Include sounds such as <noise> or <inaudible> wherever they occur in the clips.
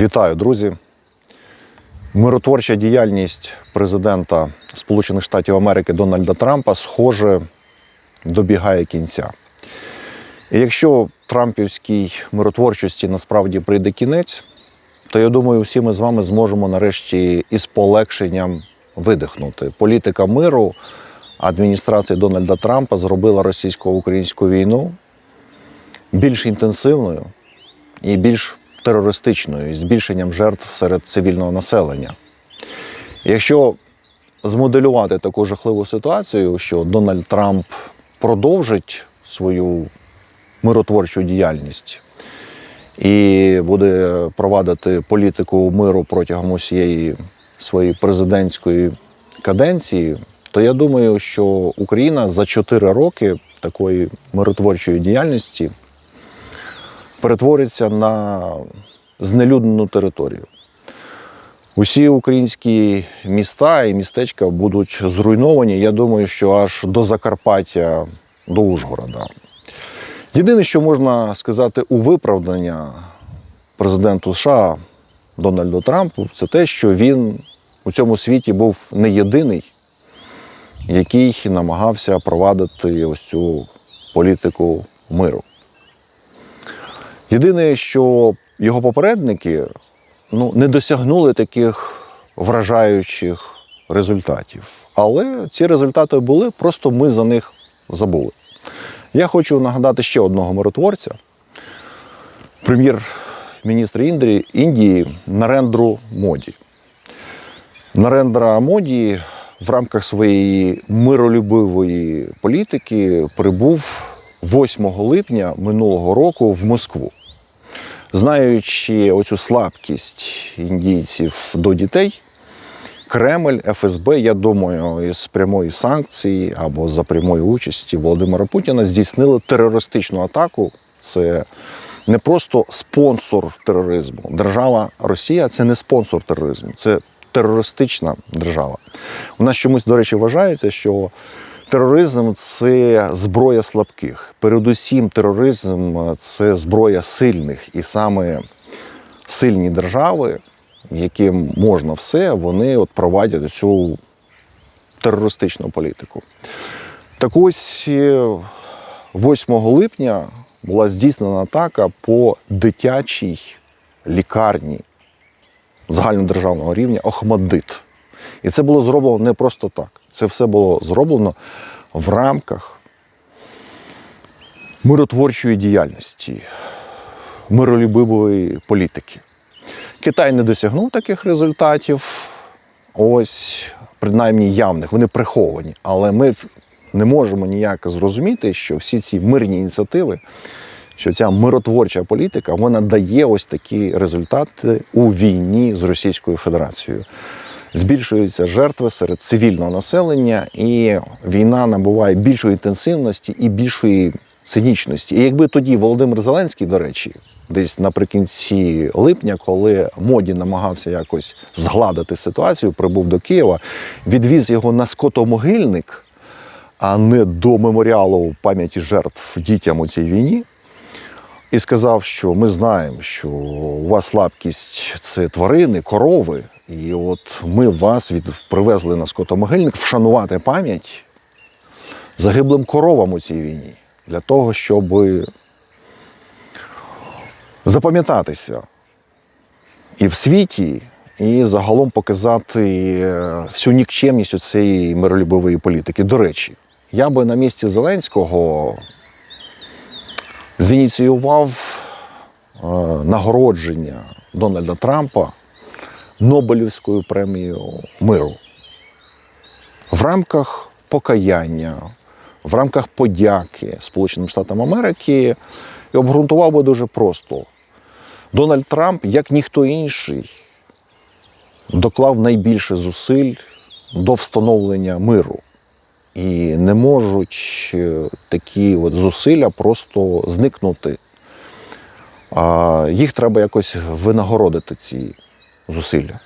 Вітаю, друзі. Миротворча діяльність президента Сполучених Штатів Америки Дональда Трампа, схоже, добігає кінця. І якщо Трампівській миротворчості насправді прийде кінець, то я думаю, всі ми з вами зможемо нарешті із полегшенням видихнути. Політика миру адміністрації Дональда Трампа зробила російсько-українську війну більш інтенсивною і більш терористичною, із збільшенням жертв серед цивільного населення. Якщо змоделювати таку жахливу ситуацію, що Дональд Трамп продовжить свою миротворчу діяльність і буде провадити політику миру протягом усієї своєї президентської каденції, то я думаю, що Україна за 4 роки такої миротворчої діяльності перетвориться на знелюднену територію. Усі українські міста і містечка будуть зруйновані, я думаю, що аж до Закарпаття, до Ужгорода. Єдине, що можна сказати у виправдання президенту США Дональду Трампу, це те, що він у цьому світі був не єдиний, який намагався провадити ось цю політику миру. Єдине, що його попередники ну, не досягнули таких вражаючих результатів. Але ці результати були, просто ми за них забули. Я хочу нагадати ще одного миротворця, прем'єр-міністр Індії, Індії Нарендру Моді. Нарендра Моді в рамках своєї миролюбивої політики прибув 8 липня минулого року в Москву. Знаючи оцю слабкість індійців до дітей, Кремль, ФСБ, я думаю, із прямої санкції або за прямої участі Володимира Путіна здійснили терористичну атаку. Це не просто спонсор тероризму. Держава Росія це не спонсор тероризму, це терористична держава. У нас чомусь, до речі, вважається, що тероризм це зброя слабких. Передусім, тероризм це зброя сильних. І саме сильні держави, яким можна все, вони от провадять цю терористичну політику. Так ось е, 8 липня була здійснена атака по дитячій лікарні загальнодержавного рівня Охмадит. І це було зроблено не просто так. Це все було зроблено в рамках миротворчої діяльності, миролюбивої політики. Китай не досягнув таких результатів, ось принаймні явних, вони приховані. Але ми не можемо ніяк зрозуміти, що всі ці мирні ініціативи, що ця миротворча політика вона дає ось такі результати у війні з Російською Федерацією. Збільшуються жертви серед цивільного населення, і війна набуває більшої інтенсивності і більшої цинічності. І якби тоді Володимир Зеленський, до речі, десь наприкінці липня, коли моді намагався якось згладити ситуацію, прибув до Києва, відвіз його на скотомогильник, а не до меморіалу пам'яті жертв дітям у цій війні. І сказав, що ми знаємо, що у вас слабкість це тварини, корови. І от ми вас від привезли на скотомогильник вшанувати пам'ять загиблим коровам у цій війні для того, щоб запам'ятатися і в світі, і загалом показати е, всю нікчемність цієї миролюбивої політики. До речі, я би на місці Зеленського зініціював е, нагородження Дональда Трампа Нобелівською премією миру в рамках покаяння, в рамках подяки Сполученим Штатам Америки і обґрунтував би дуже просто. Дональд Трамп, як ніхто інший, доклав найбільше зусиль до встановлення миру. І не можуть е, такі от зусилля просто зникнути. Їх треба якось винагородити, ці зусилля.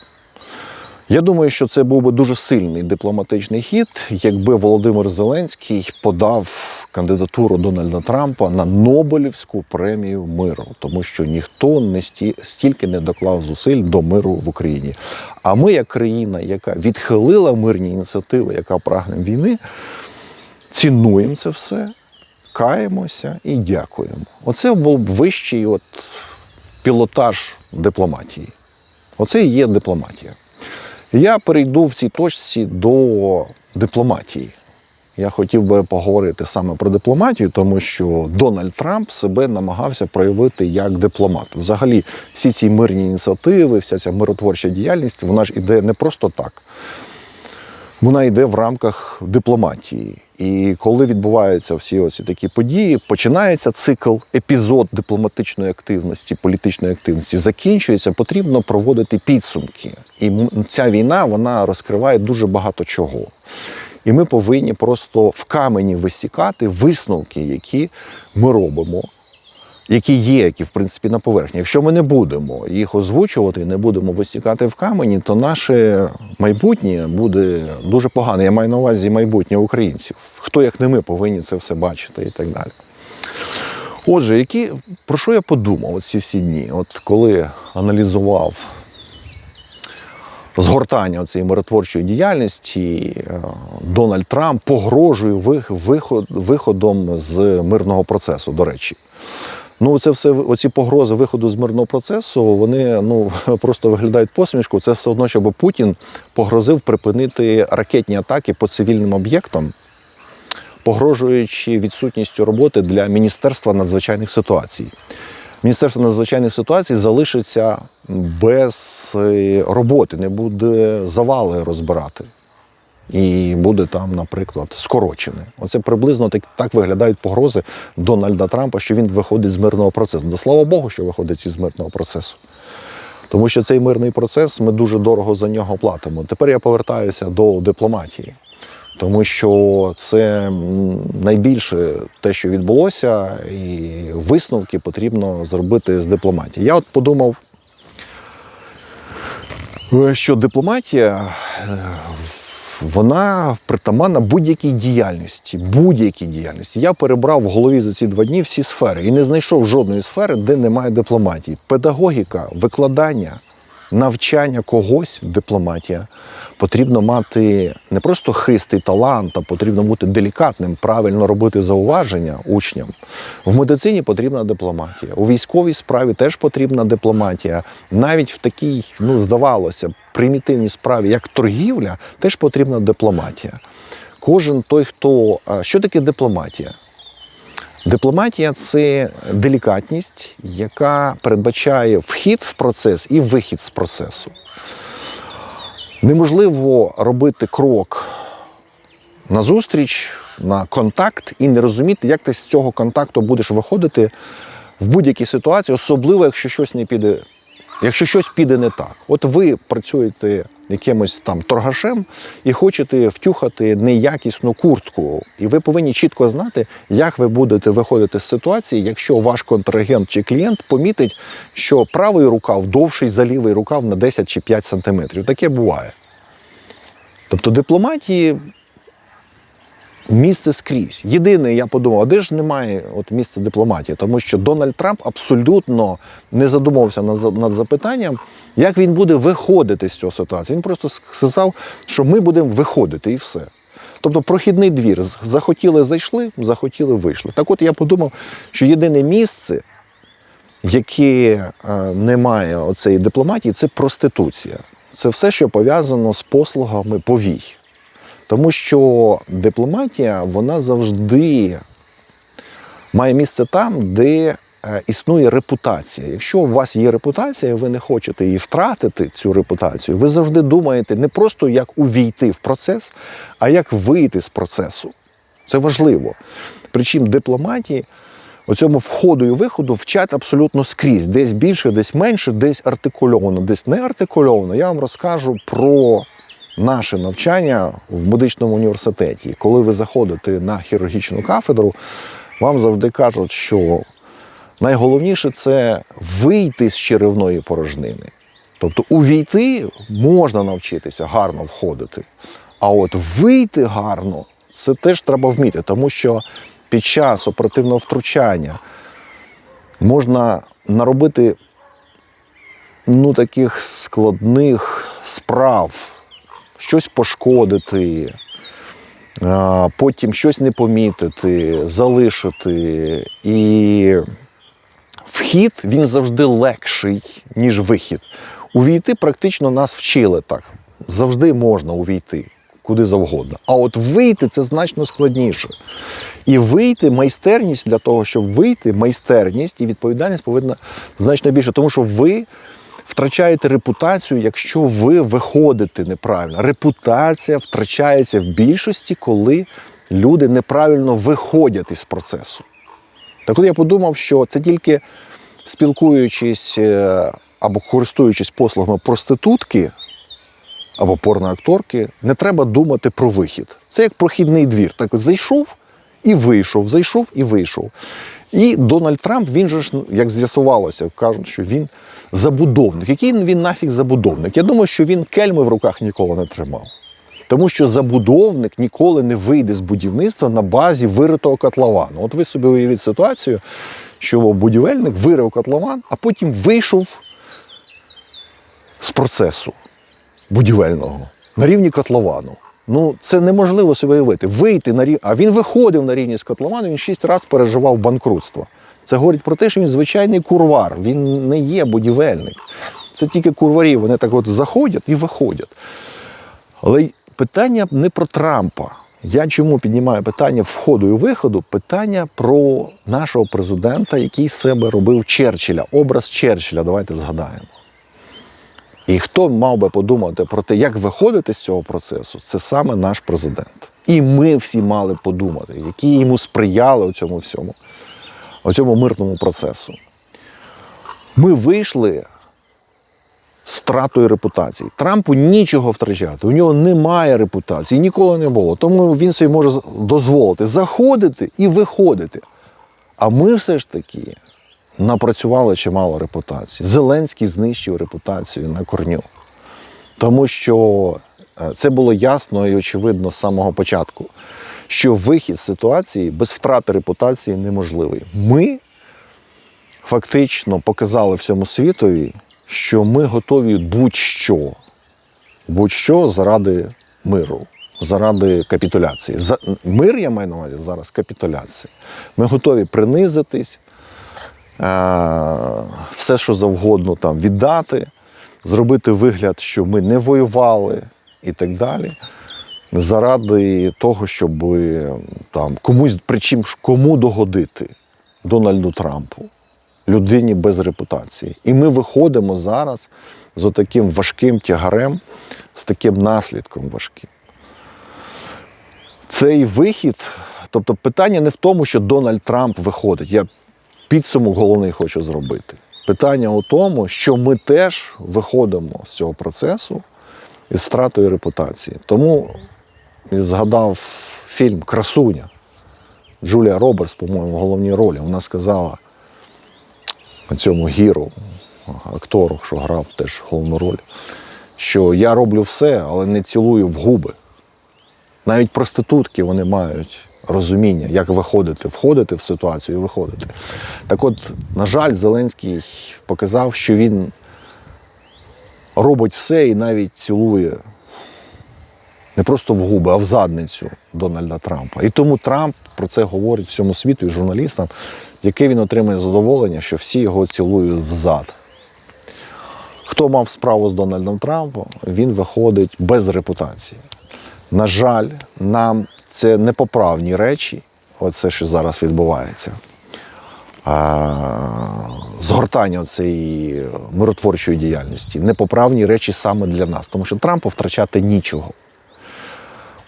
Я думаю, що це був би дуже сильний дипломатичний хід, якби Володимир Зеленський подав кандидатуру Дональда Трампа на Нобелівську премію миру, тому що ніхто не сті, стільки не доклав зусиль до миру в Україні. А ми, як країна, яка відхилила мирні ініціативи, яка прагне війни, цінуємо це все, каємося і дякуємо. Оце був вищий от пілотаж дипломатії. Оце і є дипломатія. Я перейду в цій точці до дипломатії. Я хотів би поговорити саме про дипломатію, тому що Дональд Трамп себе намагався проявити як дипломат. Взагалі, всі ці мирні ініціативи, вся ця миротворча діяльність, вона ж іде не просто так. Вона йде в рамках дипломатії. І коли відбуваються всі оці такі події, починається цикл, епізод дипломатичної активності, політичної активності, закінчується, потрібно проводити підсумки. І ця війна вона розкриває дуже багато чого. І ми повинні просто в камені висікати висновки, які ми робимо, які є, які в принципі на поверхні. Якщо ми не будемо їх озвучувати, не будемо висікати в камені, то наше майбутнє буде дуже погане. Я маю на увазі майбутнє українців. Хто як не ми повинні це все бачити і так далі. Отже, які, про що я подумав оці всі дні? От коли аналізував згортання цієї миротворчої діяльності, е, Дональд Трамп погрожує виход, виходом з мирного процесу, до речі. Ну, це все оці погрози виходу з мирного процесу, вони ну <laughs> просто виглядають посмішку. Це все одно, щоб Путін погрозив припинити ракетні атаки по цивільним об'єктам, погрожуючи відсутністю роботи для Міністерства надзвичайних ситуацій. Міністерство надзвичайних ситуацій залишиться без е, роботи, не буде завали розбирати. І буде там, наприклад, скорочене. Оце приблизно так, так виглядають погрози Дональда Трампа, що він виходить з мирного процесу. Да слава Богу, що виходить із мирного процесу. Тому що цей мирний процес ми дуже дорого за нього платимо. Тепер я повертаюся до дипломатії, тому що це найбільше те, що відбулося, і висновки потрібно зробити з дипломатії. Я от подумав, е, що дипломатія е, вона притаманна будь-якій діяльності. Будь-якій діяльності. Я перебрав в голові за ці два дні всі сфери і не знайшов жодної сфери, де немає дипломатії. Педагогіка, викладання, навчання когось дипломатія. Потрібно мати не просто хистий талант, а потрібно бути делікатним, правильно робити зауваження учням. В медицині потрібна дипломатія. У військовій справі теж потрібна дипломатія. Навіть в такій, ну здавалося, примітивній справі, як торгівля, теж потрібна дипломатія. Кожен той, хто. Що таке дипломатія? Дипломатія це делікатність, яка передбачає вхід в процес і вихід з процесу. Неможливо робити крок назустріч, на контакт і не розуміти, як ти з цього контакту будеш виходити в будь-якій ситуації, особливо якщо щось не піде, якщо щось піде не так. От ви працюєте якимось там торгашем і хочете втюхати неякісну куртку, і ви повинні чітко знати, як ви будете виходити з ситуації, якщо ваш контрагент чи клієнт помітить, що правий рукав довший за лівий рукав на 10 чи 5 сантиметрів. Таке буває. Тобто дипломатії місце скрізь. Єдине, я подумав, а де ж немає от місця дипломатії? Тому що Дональд Трамп абсолютно не задумався над, запитанням, як він буде виходити з цього ситуації. Він просто сказав, що ми будемо виходити і все. Тобто прохідний двір. Захотіли зайшли, захотіли вийшли. Так от я подумав, що єдине місце, яке е, не має оцеї дипломатії, це проституція. Це все, що пов'язано з послугами повій. Тому що дипломатія вона завжди має місце там, де е, існує репутація. Якщо у вас є репутація, ви не хочете її втратити, цю репутацію, ви завжди думаєте не просто як увійти в процес, а як вийти з процесу. Це важливо. Причому дипломатії оцьому входу і виходу вчать абсолютно скрізь. Десь більше, десь менше, десь артикульовано, десь не артикульовано. Я вам розкажу про наше навчання в медичному університеті. Коли ви заходите на хірургічну кафедру, вам завжди кажуть, що найголовніше це вийти з черевної порожнини. Тобто увійти можна навчитися гарно входити. А от вийти гарно це теж треба вміти, тому що під час оперативного втручання можна наробити ну, таких складних справ, щось пошкодити, потім щось не помітити, залишити. І вхід він завжди легший, ніж вихід. Увійти практично нас вчили так. Завжди можна увійти куди завгодно. А от вийти це значно складніше. І вийти, майстерність для того, щоб вийти, майстерність і відповідальність повинна значно більше, тому що ви втрачаєте репутацію, якщо ви виходите неправильно. Репутація втрачається в більшості, коли люди неправильно виходять із процесу. Так от я подумав, що це тільки спілкуючись е, або користуючись послугами проститутки або порноакторки, не треба думати про вихід. Це як прохідний двір. Так зайшов і вийшов, зайшов і вийшов. І Дональд Трамп, він же ж, ну, як з'ясувалося, кажуть, що він забудовник. Який він нафіг забудовник? Я думаю, що він кельми в руках ніколи не тримав. Тому що забудовник ніколи не вийде з будівництва на базі виритого котловану. От ви собі уявіть ситуацію, що будівельник вирив котлован, а потім вийшов з процесу будівельного на рівні котловану. Ну, це неможливо собі уявити. Вийти на рівні. А він виходив на рівні з котловану, він шість разів переживав банкрутство. Це говорить про те, що він звичайний курвар, він не є будівельник. Це тільки курварі, вони так от заходять і виходять. Але питання не про Трампа. Я чому піднімаю питання входу і виходу? Питання про нашого президента, який себе робив Черчилля, образ Черчилля. Давайте згадаємо. І хто мав би подумати про те, як виходити з цього процесу, це саме наш президент. І ми всі мали подумати, які йому сприяли у цьому всьому, у цьому мирному процесу. Ми вийшли з втратою репутації. Трампу нічого втрачати. У нього немає репутації, ніколи не було. Тому він собі може дозволити заходити і виходити. А ми все ж таки напрацювали чимало репутації. Зеленський знищив репутацію на корню. Тому що е, це було ясно і очевидно з самого початку, що вихід з ситуації без втрати репутації неможливий. Ми фактично показали всьому світові, що ми готові будь-що, будь-що заради миру, заради капітуляції. За... Мир я маю на увазі зараз капітуляція. Ми готові принизитись, все, що завгодно там віддати, зробити вигляд, що ми не воювали і так далі. Заради того, щоб там комусь причим кому догодити Дональду Трампу, людині без репутації. І ми виходимо зараз з таким важким тягарем, з таким наслідком важким. Цей вихід, тобто питання не в тому, що Дональд Трамп виходить. Я підсумок головний хочу зробити. Питання у тому, що ми теж виходимо з цього процесу із втратою репутації. Тому я згадав фільм Красуня. Джулія Робертс, по-моєму, в головній ролі. Вона сказала цьому гіру, актору, що грав теж головну роль, що я роблю все, але не цілую в губи. Навіть проститутки вони мають розуміння, як виходити, входити в ситуацію і виходити. Так от, на жаль, Зеленський показав, що він робить все і навіть цілує не просто в губи, а в задницю Дональда Трампа. І тому Трамп про це говорить всьому світу і журналістам, яке він отримує задоволення, що всі його цілують в зад. Хто мав справу з Дональдом Трампом, він виходить без репутації. На жаль, нам це непоправні речі, оце, що зараз відбувається. Згортання цієї миротворчої діяльності, непоправні речі саме для нас, тому що Трампу втрачати нічого.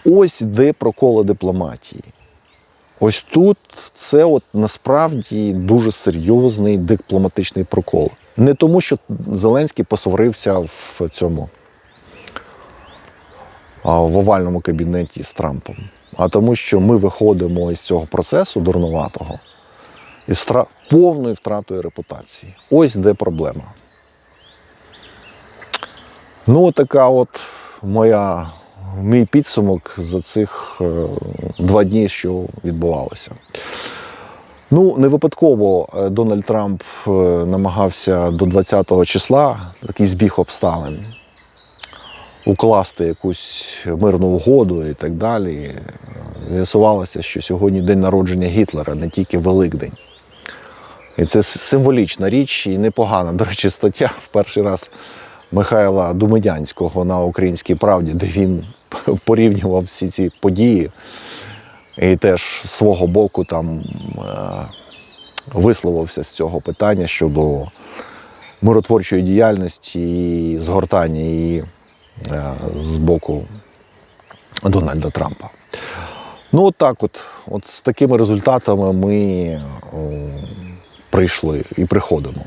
Ось де проколи дипломатії. Ось тут це от насправді дуже серйозний дипломатичний прокол. Не тому, що Зеленський посварився в цьому в овальному кабінеті з Трампом, а тому, що ми виходимо із цього процесу дурнуватого із втра... повною втратою репутації. Ось де проблема. Ну, така от моя мій підсумок за цих е, два дні, що відбувалося. Ну, не випадково е, Дональд Трамп е, намагався до 20-го числа такий збіг обставин укласти якусь мирну угоду і так далі. З'ясувалося, що сьогодні день народження Гітлера, не тільки Великдень. І це символічна річ і непогана, до речі, стаття в перший раз Михайла Думедянського на Українській правді, де він <laughs> порівнював всі ці події і теж з свого боку там е, висловився з цього питання щодо миротворчої діяльності і згортання її е, з боку Дональда Трампа. Ну, от так от, от з такими результатами ми о, прийшли і приходимо.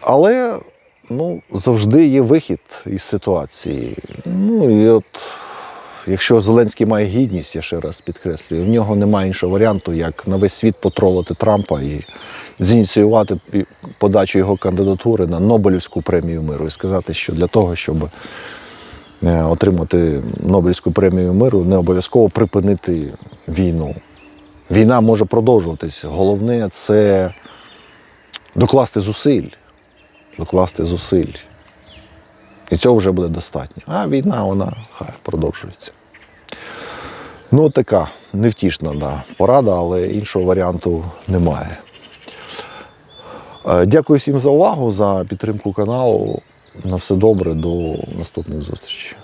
Але ну, завжди є вихід із ситуації. Ну і от якщо Зеленський має гідність, я ще раз підкреслюю, в нього немає іншого варіанту, як на весь світ потролити Трампа і зініціювати подачу його кандидатури на Нобелівську премію миру і сказати, що для того, щоб отримати Нобелівську премію миру, не обов'язково припинити війну. Війна може продовжуватись. Головне це докласти зусиль. Докласти зусиль. І цього вже буде достатньо. А війна, вона хай продовжується. Ну, така невтішна да, порада, але іншого варіанту немає. Е, Дякую всім за увагу, за підтримку каналу. На все добре, до наступних зустрічей.